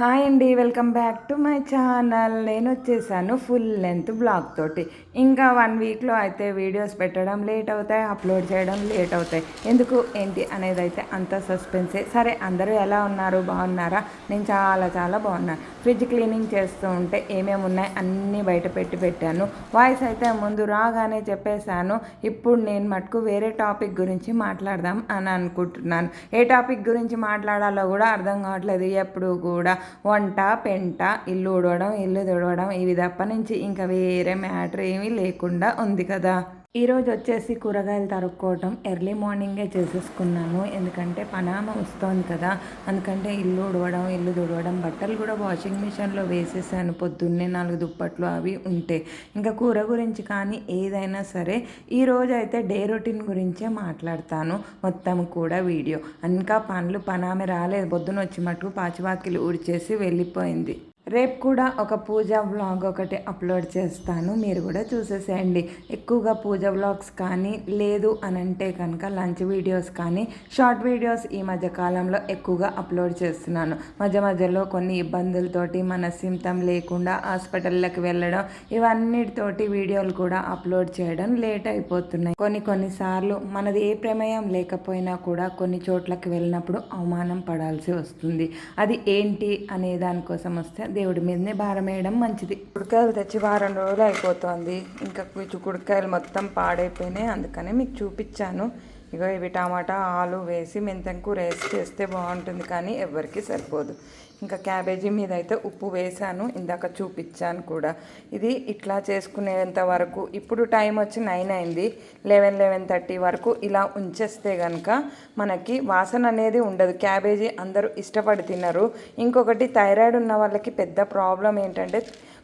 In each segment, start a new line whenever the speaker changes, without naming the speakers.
Hi అండి welcome back to my channel. నేను వచ్చేసాను ఫుల్ లెంత్ బ్లాగ్ తోటి. ఇంకా వన్ వీక్లో అయితే వీడియోస్ పెట్టడం లేట్ అవుతాయి అప్లోడ్ చేయడం లేట్ అవుతాయి. ఎందుకు ఏంటి అనేది అయితే అంత సస్పెన్సే సరే అందరూ ఎలా ఉన్నారు? బాగున్నారా? నేను చాలా చాలా బాగున్నాను ఫ్రిడ్జ్ క్లీనింగ్ చేస్తూ ఉంటే ఏమేమి ఉన్నాయి? అన్నీ బయట పెట్టి పెట్టాను. వాయిస్ అయితే ముందు రాగానే చెప్పేశాను. ఇప్పుడు నేను మటుకు వేరే టాపిక్ గురించి మాట్లాడదాం అని అనుకుంటున్నాను. ఏ టాపిక్ గురించి మాట్లాడాలో కూడా అర్థం కావట్లేదు ఎప్పుడు కూడా. వంట పెంట ఇల్లు ఉడవడం ఇల్లు తుడవడం ఇవి తప్ప నుంచి ఇంకా వేరే మ్యాటర్ ఏమీ లేకుండా ఉంది కదా. ఈరోజు వచ్చేసి కూరగాయలు తరుక్కోవటం ఎర్లీ మార్నింగే చేసేసుకున్నాను ఎందుకంటే పనామ వస్తోంది కదా. అందుకంటే ఇల్లు ఉడవడం ఇల్లు తుడవడం బట్టలు కూడా వాషింగ్ మిషన్లో వేసేసాను. పొద్దున్నే నాలుగు దుప్పట్లు అవి ఉంటే. ఇంకా కూర గురించి కానీ ఏదైనా సరే ఈరోజు అయితే డే రొటీన్ గురించే మాట్లాడతాను. మొత్తం కూడా వీడియో. ఇంకా పనులు పనామె రాలేదు. పొద్దున వచ్చి మటుకు పాచివాకిలు ఊడ్చేసి వెళ్ళిపోయింది. రేపు కూడా ఒక పూజ వ్లాగ్ ఒకటి అప్లోడ్ చేస్తాను. మీరు కూడా చూసేసేయండి. ఎక్కువగా పూజ వ్లాగ్స్ కానీ లేదు అని అంటే కనుక లంచ్ వీడియోస్ కానీ షార్ట్ వీడియోస్ ఈ మధ్య కాలంలో ఎక్కువగా అప్లోడ్ చేస్తున్నాను. మధ్య మధ్యలో కొన్ని ఇబ్బందులతోటి మనస్సింతం లేకుండా హాస్పిటల్లోకి వెళ్ళడం ఇవన్నిటితోటి వీడియోలు కూడా అప్లోడ్ చేయడం లేట్ అయిపోతున్నాయి. కొన్ని కొన్నిసార్లు మనది ఏ ప్రమేయం లేకపోయినా కూడా కొన్ని చోట్లకి వెళ్ళినప్పుడు అవమానం పడాల్సి వస్తుంది. అది ఏంటి అనే దానికోసం వస్తే దేవుడి మీదనే భారం వేయడం మంచిది. కుడికాయలు తెచ్చి వారం రోజులు అయిపోతుంది. ఇంకా కుడికాయలు మొత్తం పాడైపోయినాయి. అందుకనే మీకు చూపించాను. ఇగో ఇవి టమాటా ఆలు వేసి మెంతం కూర వేసి చేస్తే బాగుంటుంది కానీ ఎవరికీ సరిపోదు. ఇంకా క్యాబేజీ మీద అయితే ఉప్పు వేసాను ఇందాక చూపించాను కూడా. ఇది ఇట్లా చేసుకునేంత వరకు ఇప్పుడు టైం వచ్చి నైన్ అయింది లెవెన్ లెవెన్ థర్టీ వరకు ఇలా ఉంచేస్తే కనుక మనకి వాసన అనేది ఉండదు. క్యాబేజీ అందరూ ఇష్టపడి తినరు. ఇంకొకటి థైరాయిడ్ ఉన్న వాళ్ళకి పెద్ద ప్రాబ్లం ఏంటంటే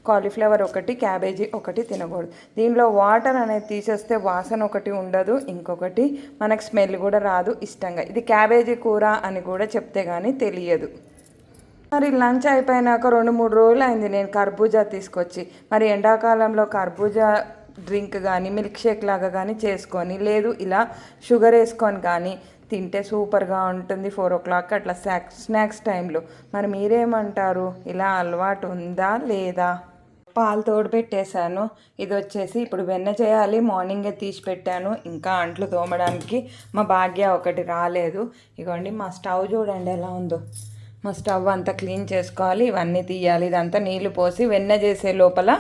కాలీఫ్లవర్ ఒకటి క్యాబేజీ ఒకటి తినకూడదు. దీనిలో వాటర్ అనేది తీసేస్తే వాసన ఒకటి ఉండదు. ఇంకొకటి మనకు స్మెల్ కూడా రాదు ఇష్టంగా. ఇది క్యాబేజీ కూర అని కూడా చెప్తే కానీ తెలియదు. మరి లంచ్ అయిపోయినాక రెండు మూడు రోజులు అయింది నేను కర్బూజా తీసుకొచ్చి. మరి ఎండాకాలంలో కర్బూజా డ్రింక్ కానీ మిల్క్ షేక్ లాగా కానీ చేసుకొని లేదు ఇలా షుగర్ వేసుకొని కానీ తింటే సూపర్గా ఉంటుంది ఫోర్ ఓ క్లాక్ అట్లా స్నాక్స్ స్నాక్స్ టైంలో. మరి మీరేమంటారు? ఇలా అలవాటు ఉందా లేదా? పాలు తోడుపెట్టేశాను. ఇది వచ్చేసి ఇప్పుడు వెన్న చేయాలి మార్నింగే తీసి పెట్టాను. ఇంకా అంట్లు తోమడానికి మా భాగ్య ఒకటి రాలేదు. ఇగోండి మా స్టవ్ చూడండి ఎలా ఉందో. మా స్టవ్ అంతా క్లీన్ చేసుకోవాలి ఇవన్నీ తీయాలి. ఇదంతా నీళ్ళు పోసి వెన్న చేసే లోపల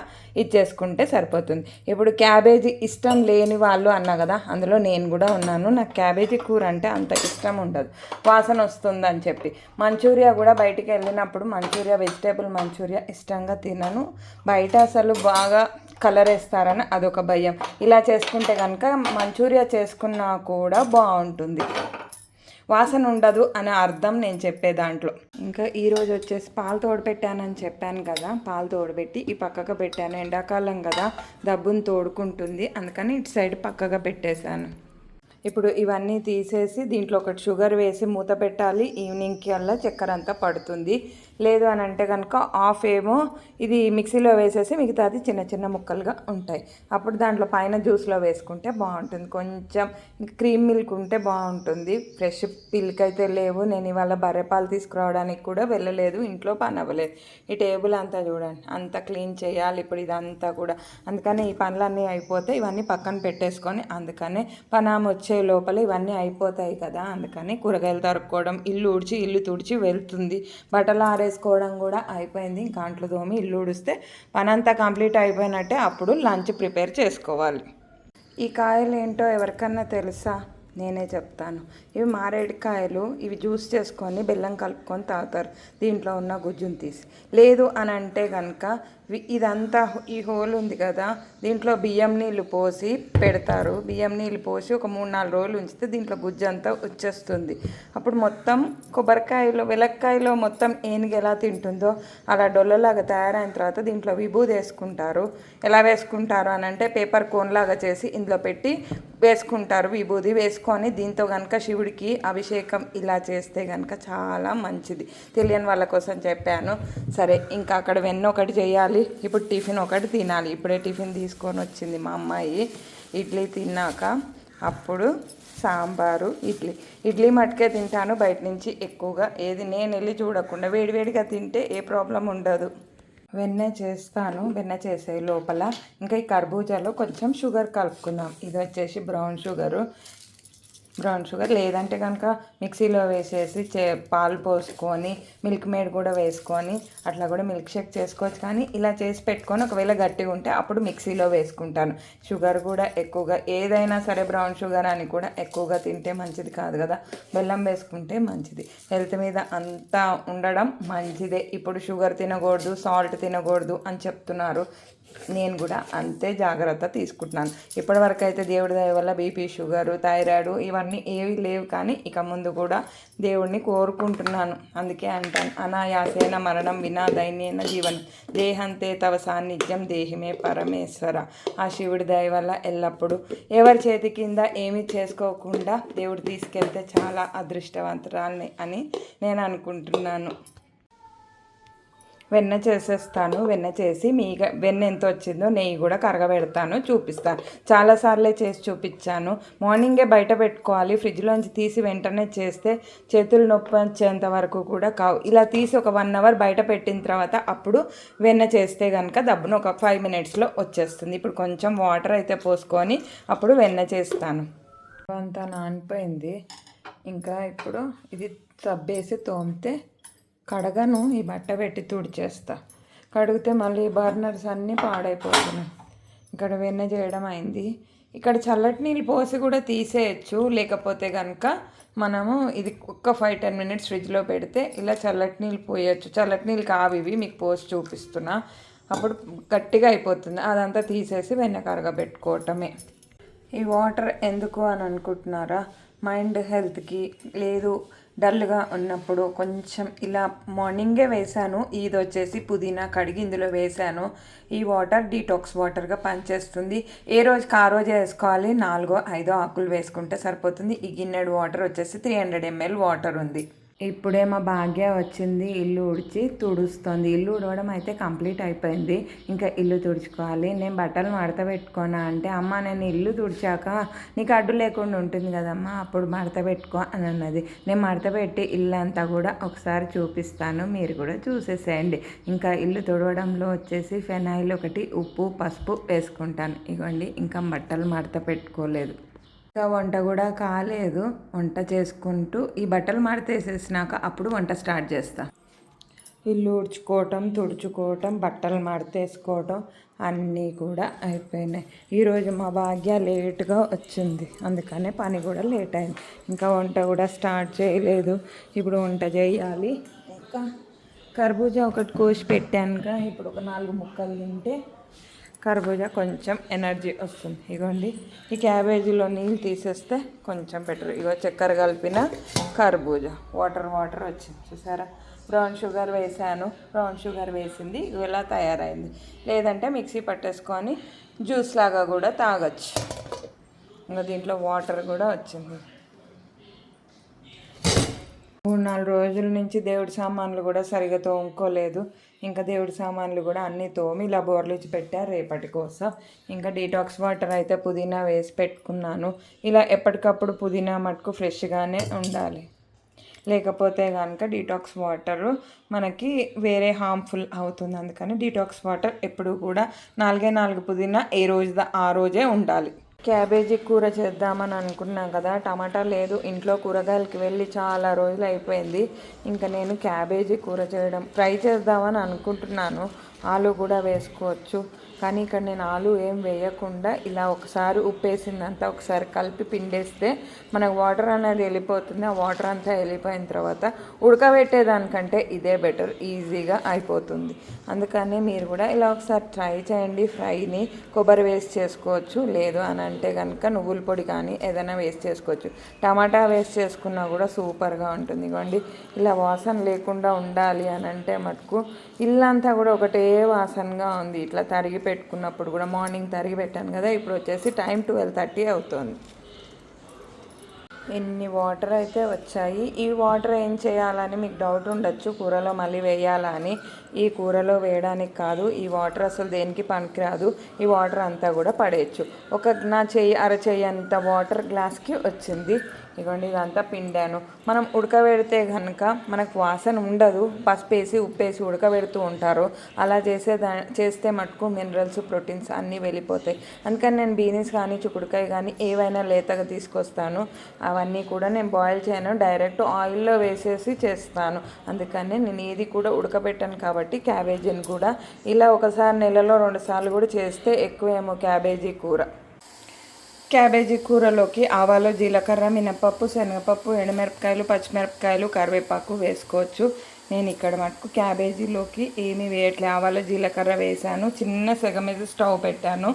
ఇచ్చేసుకుంటే సరిపోతుంది. ఇప్పుడు క్యాబేజీ ఇష్టం లేని వాళ్ళు అన్నా కదా అందులో నేను కూడా ఉన్నాను. నాకు క్యాబేజీ కూర అంటే అంత ఇష్టం ఉండదు. వాసన వస్తుందని చెప్పి. మంచూరియా కూడా బయటికి వెళ్ళినప్పుడు మంచూరియా వెజిటేబుల్ మంచూరియా ఇష్టంగా తినను. బయట అసలు బాగా కలర్ వేస్తారని అదొక భయం. ఇలా చేసుకుంటే కనుక మంచూరియా చేసుకున్నా కూడా బాగుంటుంది. వాసన ఉండదు అనే అర్థం నేను చెప్పే దాంట్లో. ఇంకా ఈరోజు వచ్చేసి పాలు తోడుపెట్టానని చెప్పాను కదా పాలు తోడుపెట్టి ఈ పక్కగా పెట్టాను. ఎండాకాలం కదా దబ్బును తోడుకుంటుంది. అందుకని ఇటు సైడ్ పక్కగా పెట్టేశాను. ఇప్పుడు ఇవన్నీ తీసేసి దీంట్లో ఒకటి షుగర్ వేసి మూత పెట్టాలి. ఈవినింగ్కి అలా చక్కెర అంతా పడుతుంది. లేదు అని అంటే కనుక ఆఫ్ ఏమో. ఇది మిక్సీలో వేసేసి మిగతాది చిన్న చిన్న ముక్కలుగా ఉంటాయి. అప్పుడు దాంట్లో పైన జ్యూస్లో వేసుకుంటే బాగుంటుంది. కొంచెం క్రీమ్ మిల్క్ ఉంటే బాగుంటుంది. ఫ్రెష్ పిల్క్ అయితే లేవు. నేను ఇవాళ బర్రెపాలు తీసుకురావడానికి కూడా వెళ్ళలేదు. ఇంట్లో పని అవ్వలేదు. ఈ టేబుల్ అంతా చూడండి. అంతా క్లీన్ చేయాలి. ఇప్పుడు ఇదంతా కూడా. అందుకని ఈ పనులన్నీ అయిపోతే ఇవన్నీ పక్కన పెట్టేసుకొని అందుకనే పనామ వచ్చే లోపల ఇవన్నీ అయిపోతాయి కదా. అందుకని కూరగాయలు తరుక్కోవడం ఇల్లు ఊడ్చి ఇల్లు తుడిచి వెళ్తుంది. బట్టలు ఆరేసుకోవడం కూడా అయిపోయింది. ఇంకా అంట్లు తోమి ఇల్లు ఊడిస్తే పనంతా కంప్లీట్ అయిపోయినట్టే అప్పుడు లంచ్ ప్రిపేర్ చేసుకోవాలి. ఈ కాయలు ఏంటో ఎవరికన్నా తెలుసా? నేనే చెప్తాను. ఇవి మారేడుకాయలు ఇవి జ్యూస్ చేసుకొని బెల్లం కలుపుకొని తాగుతారు. దీంట్లో ఉన్న గుజ్జును తీసి. లేదు అని అంటే కనుక ఇదంతా ఈ హోల్ ఉంది కదా. దీంట్లో బియ్యం నీళ్ళు పోసి పెడతారు. బియ్యం నీళ్ళు పోసి ఒక మూడు నాలుగు రోజులు ఉంచితే దీంట్లో గుజ్జు అంతా వచ్చేస్తుంది. అప్పుడు మొత్తం కొబ్బరికాయలో వెలక్కాయలో మొత్తం ఏనుగు ఎలా తింటుందో అలా డొల్లలాగా తయారైన తర్వాత దీంట్లో విభూది వేసుకుంటారు. ఎలా వేసుకుంటారు అని అంటే పేపర్ కోన్లాగా చేసి ఇందులో పెట్టి వేసుకుంటారు విభూది. వేసుకొని దీంతో కనుక శివుడికి అభిషేకం ఇలా చేస్తే కనుక చాలా మంచిది. తెలియని వాళ్ళ కోసం చెప్పాను. సరే ఇంకా అక్కడ వెన్నొకటి ఒకటి తినాలి. ఇప్పుడు టిఫిన్ ఒకటి తినాలి. ఇప్పుడే టిఫిన్ తీసుకొని వచ్చింది మా అమ్మాయి. ఇడ్లీ తిన్నాక అప్పుడు సాంబారు ఇడ్లీ. ఇడ్లీ మటుకే తింటాను. బయట నుంచి ఎక్కువగా ఏది నేను వెళ్ళి చూడకుండా వేడివేడిగా తింటే ఏ ప్రాబ్లం ఉండదు. వెన్న చేస్తాను. వెన్న చేసే లోపల ఇంకా ఈ కర్బూజాలో కొంచెం షుగర్ కలుపుకుందాం. ఇది వచ్చేసి బ్రౌన్ షుగరు. బ్రౌన్ షుగర్ లేదంటే కనుక మిక్సీలో వేసేసి చే పాలు పోసుకొని మిల్క్ మేడ్ కూడా వేసుకొని అట్లా కూడా మిల్క్ షేక్ చేసుకోవచ్చు. కానీ ఇలా చేసి పెట్టుకొని ఒకవేళ గట్టిగా ఉంటే అప్పుడు మిక్సీలో వేసుకుంటాను. షుగర్ కూడా ఎక్కువగా ఏదైనా సరే బ్రౌన్ షుగర్ అని కూడా ఎక్కువగా తింటే మంచిది కాదు కదా. బెల్లం వేసుకుంటే మంచిది. హెల్త్ మీద అంతా ఉండడం మంచిదే. ఇప్పుడు షుగర్ తినకూడదు సాల్ట్ తినకూడదు అని చెప్తున్నారు. నేను కూడా అంతే జాగ్రత్త తీసుకుంటున్నాను. ఇప్పటివరకు అయితే దేవుడి దయ వల్ల బీపీ షుగర్ థైరాయిడ్ ఇవన్నీ ఏవి లేవు కానీ ఇక ముందు కూడా దేవుడిని కోరుకుంటున్నాను. అందుకే అంటాను అనాయాసేన మరణం వినా దైన్యైన జీవన్. దేహంతే తవ సాన్నిధ్యం దేహిమే పరమేశ్వర. ఆ శివుడి దయ వల్ల ఎల్లప్పుడూ ఎవరి చేతి కింద ఏమీ చేసుకోకుండా దేవుడు తీసుకెళ్తే చాలా అదృష్టవంతురాలని అని నేను అనుకుంటున్నాను. వెన్న చేసేస్తాను వెన్న చేసి మీ వెన్న ఎంత వచ్చిందో నెయ్యి కూడా కరగబెడతాను చూపిస్తాను. చాలాసార్లే చేసి చూపించాను. మార్నింగే బయట పెట్టుకోవాలి ఫ్రిడ్జ్లోంచి తీసి వెంటనే చేస్తే చేతులు నొప్పి వచ్చేంత వరకు కూడా కావు. ఇలా తీసి ఒక వన్ అవర్ బయట పెట్టిన తర్వాత అప్పుడు వెన్న చేస్తే కనుక దబ్బును ఒక ఫైవ్ మినిట్స్లో వచ్చేస్తుంది. ఇప్పుడు కొంచెం వాటర్ అయితే పోసుకొని అప్పుడు వెన్న చేస్తాను. అంతా నానిపోయింది. ఇంకా ఇప్పుడు ఇది సబ్బేసి తోమితే కడగను ఈ బట్ట పెట్టి తుడిచేస్తా. కడిగితే మళ్ళీ బర్నర్స్ అన్నీ పాడైపోతున్నాయి. ఇక్కడ వెన్న చేయడం అయింది. ఇక్కడ చల్లటి నీళ్ళు పోసి కూడా తీసేయచ్చు. లేకపోతే కనుక మనము ఇది ఒక్క ఫైవ్ టెన్ మినిట్స్ ఫ్రిడ్జ్లో పెడితే ఇలా చల్లటి నీళ్ళు పోయచ్చు. చల్లటి నీళ్ళు కావివి మీకు పోసి చూపిస్తున్నా. అప్పుడు గట్టిగా అయిపోతుంది. అదంతా తీసేసి వెన్న కరగబెట్టుకోవటమే. ఈ వాటర్ ఎందుకు అని అనుకుంటున్నారా? మైండ్ హెల్త్కి లేదు డల్గా ఉన్నప్పుడు కొంచెం ఇలా మార్నింగే వేసాను ఇది వచ్చేసి పుదీనా కడిగి ఇందులో వేసాను ఈ వాటర్ డీటాక్స్ వాటర్గా పనిచేస్తుంది. ఏ రోజుకి ఆ రోజు వేసుకోవాలి? నాలుగో ఐదో ఆకులు వేసుకుంటే సరిపోతుంది. ఈ గిన్నెడు వాటర్ వచ్చేసి త్రీ హండ్రెడ్ ఎంఎల్ వాటర్ ఉంది. ఇప్పుడే మా భాగ్య వచ్చింది ఇల్లు ఉడిచి తుడుస్తుంది. ఇల్లు ఉడవడం అయితే కంప్లీట్ అయిపోయింది. ఇంకా ఇల్లు తుడుచుకోవాలి. నేను బట్టలు మడత పెట్టుకోనా అంటే అమ్మ నేను ఇల్లు తుడిచాక నీకు అడ్డు లేకుండా ఉంటుంది కదమ్మా అప్పుడు మడత పెట్టుకో అని అన్నది. నేను మడత పెట్టి ఇల్లు అంతా కూడా ఒకసారి చూపిస్తాను. మీరు కూడా చూసేసేయండి. ఇంకా ఇల్లు తుడవడంలో వచ్చేసి ఫెనాయిల్ ఒకటి ఉప్పు పసుపు వేసుకుంటాను. ఇవ్వండి ఇంకా బట్టలు మడత పెట్టుకోలేదు. ఇంకా వంట కూడా కాలేదు. వంట చేసుకుంటూ ఈ బట్టలు మడతేసేసినాక అప్పుడు వంట స్టార్ట్ చేస్తా. ఇల్లు ఉడ్చుకోవటం తుడుచుకోవటం బట్టలు మడతేసుకోవటం అన్నీ కూడా అయిపోయినాయి. ఈరోజు మా భాగ్య లేట్గా వచ్చింది. అందుకనే పని కూడా లేట్ అయింది. ఇంకా వంట కూడా స్టార్ట్ చేయలేదు. ఇప్పుడు వంట చేయాలి. ఇంకా కర్బూజా ఒకటి కోసి పెట్టానుగా. ఇప్పుడు ఒక నాలుగు ముక్కలు తింటే కర్బూజా కొంచెం ఎనర్జీ వస్తుంది. ఇగోండి. ఈ క్యాబేజీలో నీళ్ళు తీసేస్తే కొంచెం బెటర్ ఇగో చక్కెర కలిపిన కర్బూజా. వాటర్ వాటర్ వచ్చింది. చూసారా? బ్రౌన్ షుగర్ వేసాను. బ్రౌన్ షుగర్ వేసింది. ఇలా తయారైంది. లేదంటే మిక్సీ పట్టేసుకొని జ్యూస్ లాగా కూడా తాగొచ్చు. ఇంకా దీంట్లో వాటర్ కూడా వచ్చింది. మూడు నాలుగు రోజుల నుంచి దేవుడి సామాన్లు కూడా సరిగా తోముకోలేదు. ఇంకా దేవుడి సామాన్లు కూడా అన్నీ తోమి ఇలా బోర్లిచ్చి పెట్టారు రేపటి కోసం. ఇంకా డీటాక్స్ వాటర్ అయితే పుదీనా వేసి పెట్టుకున్నాను. ఇలా ఎప్పటికప్పుడు పుదీనా మటుకు ఫ్రెష్గానే ఉండాలి. లేకపోతే కనుక డీటాక్స్ వాటర్ మనకి వేరే హార్మ్ఫుల్ అవుతుంది. అందుకని డీటాక్స్ వాటర్ ఎప్పుడు కూడా నాలుగే నాలుగు పుదీనా ఏ రోజు ఆ రోజే ఉండాలి. క్యాబేజీ కూర చేద్దామని అనుకున్నాం కదా టమాటా లేదు ఇంట్లో కూరగాయలకి వెళ్ళి చాలా రోజులు అయిపోయింది ఇంకా నేను క్యాబేజీ కూర చేయడం ఫ్రై చేద్దామని అనుకుంటున్నాను ఆలు కూడా వేసుకోవచ్చు. కానీ ఇక్కడ నేను ఆలు ఏం వేయకుండా ఇలా ఒకసారి ఉప్పేసిందంతా ఒకసారి కలిపి పిండేస్తే మనకు వాటర్ అనేది వెళ్ళిపోతుంది. ఆ వాటర్ అంతా వెళ్ళిపోయిన తర్వాత ఉడకబెట్టేదానికంటే ఇదే బెటర్ ఈజీగా అయిపోతుంది. అందుకని మీరు కూడా ఇలా ఒకసారి ట్రై చేయండి. ఫ్రైని కొబ్బరి వేస్ట్ చేసుకోవచ్చు. లేదు అని అంటే కనుక నువ్వుల పొడి కానీ ఏదైనా వేస్ట్ చేసుకోవచ్చు. టమాటా వేస్ట్ చేసుకున్నా కూడా సూపర్గా ఉంటుంది. ఇవ్వండి ఇలా వాసన లేకుండా ఉండాలి అని అంటే మటుకు ఇల్లంతా కూడా ఒకటే వాసనగా ఉంది. ఇట్లా తరిగి పెట్టుకున్నప్పుడు కూడా మార్నింగ్ తరిగి పెట్టాను కదా ఇప్పుడు వచ్చేసి టైం ట్వెల్వ్ థర్టీ అవుతుంది. ఎన్ని వాటర్ అయితే వచ్చాయి ఈ వాటర్ ఏం చేయాలని మీకు డౌట్ ఉండొచ్చు. కూరలో మళ్ళీ వేయాలా అని ఈ కూరలో వేయడానికి కాదు ఈ వాటర్ అసలు దేనికి పనికిరాదు ఈ వాటర్ అంతా కూడా పడేయచ్చు. ఒక నా చెయ్యి అరచెయ్యి అంత వాటర్ గ్లాస్కి వచ్చింది. ఇదిగోండి ఇదంతా పిండాను. మనం ఉడకబెడితే కనుక మనకు వాసన ఉండదు. పసుపు వేసి ఉప్పేసి ఉడకబెడుతూ ఉంటారు. అలా చేసే దా చేస్తే మటుకు మినరల్స్ ప్రోటీన్స్ అన్నీ వెళ్ళిపోతాయి. అందుకని నేను బీనీస్ కానీ చిక్కుడుకాయ కానీ ఏవైనా లేతగా తీసుకొస్తాను. అవన్నీ కూడా నేను బాయిల్ చేయను. డైరెక్ట్ ఆయిల్లో వేసేసి చేస్తాను. అందుకని నేను ఏది కూడా ఉడకబెట్టాను కాబట్టి క్యాబేజీని కూడా. ఇలా ఒకసారి నెలలో రెండు సార్లు కూడా చేస్తే ఎక్కువేమో క్యాబేజీ కూర. క్యాబేజీ కూరలోకి ఆవాలు జీలకర్ర మినపప్పు శనగపప్పు ఎండుమిరపకాయలు పచ్చిమిరపకాయలు కరివేపాకు వేసుకోవచ్చు. నేను ఇక్కడ మటుకు క్యాబేజీలోకి ఏమీ వేయట్లే. ఆవాలు జీలకర్ర వేసాను చిన్న సెగ మీద స్టవ్ పెట్టాను.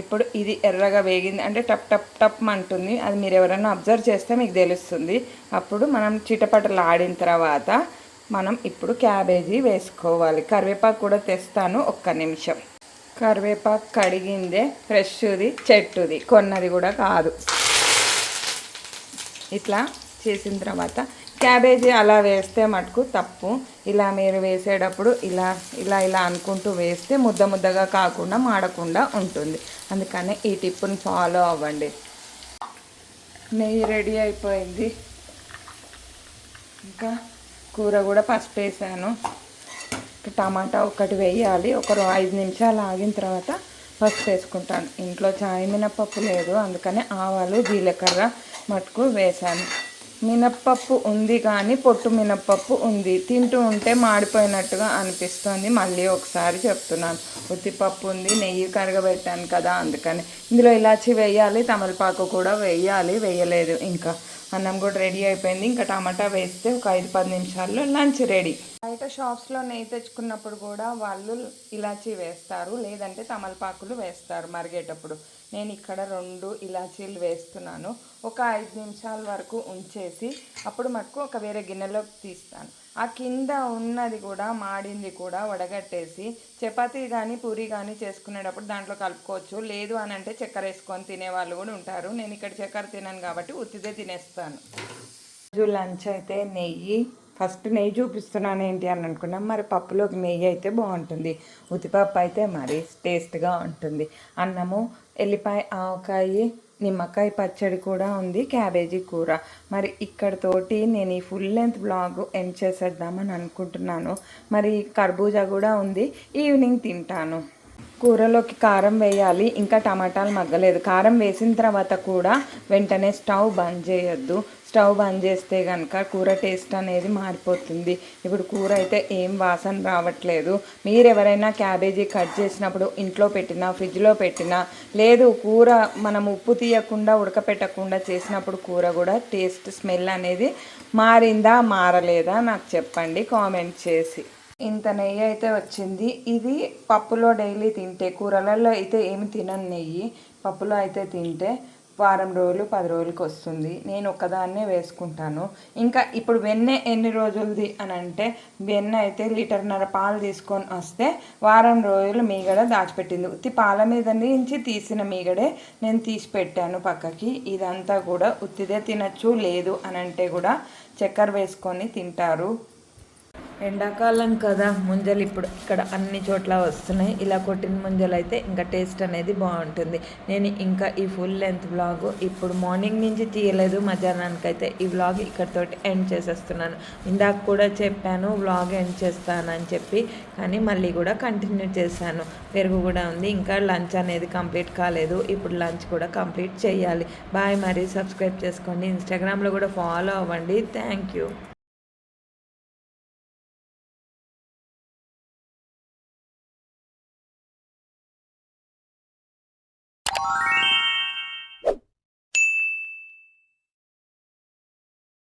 ఇప్పుడు ఇది ఎర్రగా వేగింది. అంటే టప్ టప్ టప్ అంటుంది. అది మీరు ఎవరైనా అబ్జర్వ్ చేస్తే మీకు తెలుస్తుంది. అప్పుడు మనం చిటపటలు ఆడిన తర్వాత మనం ఇప్పుడు క్యాబేజీ వేసుకోవాలి. కరివేపాకు కూడా తెస్తాను. ఒక్క నిమిషం. కరివేపాకు కడిగిందే ఫ్రెష్ది చెట్టుది కొన్నది కూడా కాదు. ఇట్లా చేసిన తర్వాత క్యాబేజీ అలా వేస్తే మటుకు తప్పు. ఇలా మీరు వేసేటప్పుడు ఇలా ఇలా ఇలా అనుకుంటూ వేస్తే ముద్ద ముద్దగా కాకుండా మాడకుండా ఉంటుంది. అందుకనే ఈ టిప్పుని ఫాలో అవ్వండి. నెయ్యి రెడీ అయిపోయింది. ఇంకా కూర కూడా పసుపు వేసాను టమాటా ఒకటి వేయాలి. ఒక ఐదు నిమిషాలు ఆగిన తర్వాత పసుపు వేసుకుంటాను. ఇంట్లో చాయ్ మినపప్పు లేదు. అందుకని ఆవాలు జీలకర్ర మటుకు వేసాను మినప్పప్పు ఉంది కానీ పొట్టు మినప్పప్పు ఉంది. తింటూ ఉంటే మాడిపోయినట్టుగా అనిపిస్తుంది. మళ్ళీ ఒకసారి చెప్తున్నాను. ఉత్తిపప్పు ఉంది. నెయ్యి కరగబెట్టాను కదా అందుకని. ఇందులో ఇలాచి వేయాలి. తమలపాకు కూడా వేయాలి. వేయలేదు. ఇంకా అన్నం కూడా రెడీ అయిపోయింది. ఇంకా టమాటా వేస్తే ఒక ఐదు పది నిమిషాల్లో లంచ్ రెడీ. బయట షాప్స్లో నెయ్యి తెచ్చుకున్నప్పుడు కూడా వాళ్ళు ఇలాచీ వేస్తారు. లేదంటే తమలపాకులు వేస్తారు మరిగేటప్పుడు. నేను ఇక్కడ రెండు ఇలాచీలు వేస్తున్నాను. ఒక ఐదు నిమిషాల వరకు ఉంచేసి అప్పుడు మటుకు ఒక వేరే గిన్నెలోకి తీస్తాను. ఆ కింద ఉన్నది కూడా మాడింది కూడా వడగట్టేసి చపాతీ కానీ పూరి కానీ చేసుకునేటప్పుడు దాంట్లో కలుపుకోవచ్చు. లేదు అని అంటే చక్కెర వేసుకొని తినే వాళ్ళు కూడా ఉంటారు. నేను ఇక్కడ చక్కెర తినను కాబట్టి ఉత్తిదే తినేస్తాను. రోజు లంచ్ అయితే నెయ్యి ఫస్ట్ నెయ్యి చూపిస్తున్నాను ఏంటి అని అనుకున్నాం. మరి పప్పులోకి నెయ్యి అయితే బాగుంటుంది. ఉతిపప్పు అయితే మరీ టేస్ట్గా ఉంటుంది. అన్నము ఎల్లిపాయ ఆవకాయ నిమ్మకాయ పచ్చడి కూడా ఉంది క్యాబేజీ కూర. మరి ఇక్కడతోటి నేను ఈ ఫుల్ లెంత్ బ్లాగ్ ఎండ్ చేసేద్దామని అనుకుంటున్నాను. మరి కర్బూజా కూడా ఉంది. ఈవినింగ్ తింటాను. కూరలోకి కారం వేయాలి. ఇంకా టమాటాలు మగ్గలేదు. కారం వేసిన తర్వాత కూడా వెంటనే స్టవ్ బంద్ చేయొద్దు. స్టవ్ బంద్ చేస్తే కనుక కూర టేస్ట్ అనేది మారిపోతుంది. ఇప్పుడు కూర అయితే ఏం వాసన రావట్లేదు. మీరు ఎవరైనా క్యాబేజీ కట్ చేసినప్పుడు ఇంట్లో పెట్టినా ఫ్రిడ్జ్లో పెట్టినా లేదు కూర మనం ఉప్పు తీయకుండా ఉడకపెట్టకుండా చేసినప్పుడు కూర కూడా టేస్ట్ స్మెల్ అనేది మారిందా మారలేదా నాకు చెప్పండి. కామెంట్ చేసి. ఇంత నెయ్యి అయితే వచ్చింది. ఇది పప్పులో డైలీ తింటే కూరలలో అయితే ఏమి తినను నెయ్యి పప్పులో అయితే తింటే వారం రోజులు పది రోజులకి వస్తుంది. నేను ఒక్కదాన్నే వేసుకుంటాను. ఇంకా ఇప్పుడు వెన్నె ఎన్ని రోజులది అని అంటే వెన్న అయితే లీటర్న్నర పాలు తీసుకొని వస్తే వారం రోజులు మీగడ దాచిపెట్టింది. ఉత్తి పాల మీద నుంచి తీసిన మీగడే నేను తీసి పెట్టాను పక్కకి. ఇదంతా కూడా ఉత్తిదే తినచ్చు లేదు అని అంటే కూడా చక్కెర వేసుకొని తింటారు. ఎండాకాలం కదా ముంజలు ఇప్పుడు ఇక్కడ అన్ని చోట్ల వస్తున్నాయి. ఇలా కొట్టిన ముంజలు అయితే ఇంకా టేస్ట్ అనేది బాగుంటుంది. నేను ఇంకా ఈ ఫుల్ లెంత్ బ్లాగ్ ఇప్పుడు మార్నింగ్ నుంచి తీయలేదు మధ్యాహ్నానికి అయితే ఈ వ్లాగ్ ఇక్కడతోటి ఎండ్ చేసేస్తున్నాను. ఇందాక కూడా చెప్పాను వ్లాగ్ ఎండ్ చేస్తాను అని చెప్పి కానీ మళ్ళీ కూడా కంటిన్యూ చేశాను. పెరుగు కూడా ఉంది ఇంకా లంచ్ అనేది కంప్లీట్ కాలేదు. ఇప్పుడు లంచ్ కూడా కంప్లీట్ చేయాలి. బాయ్ మరి సబ్స్క్రైబ్ చేసుకోండి. ఇన్స్టాగ్రామ్లో కూడా ఫాలో అవ్వండి. Thank you.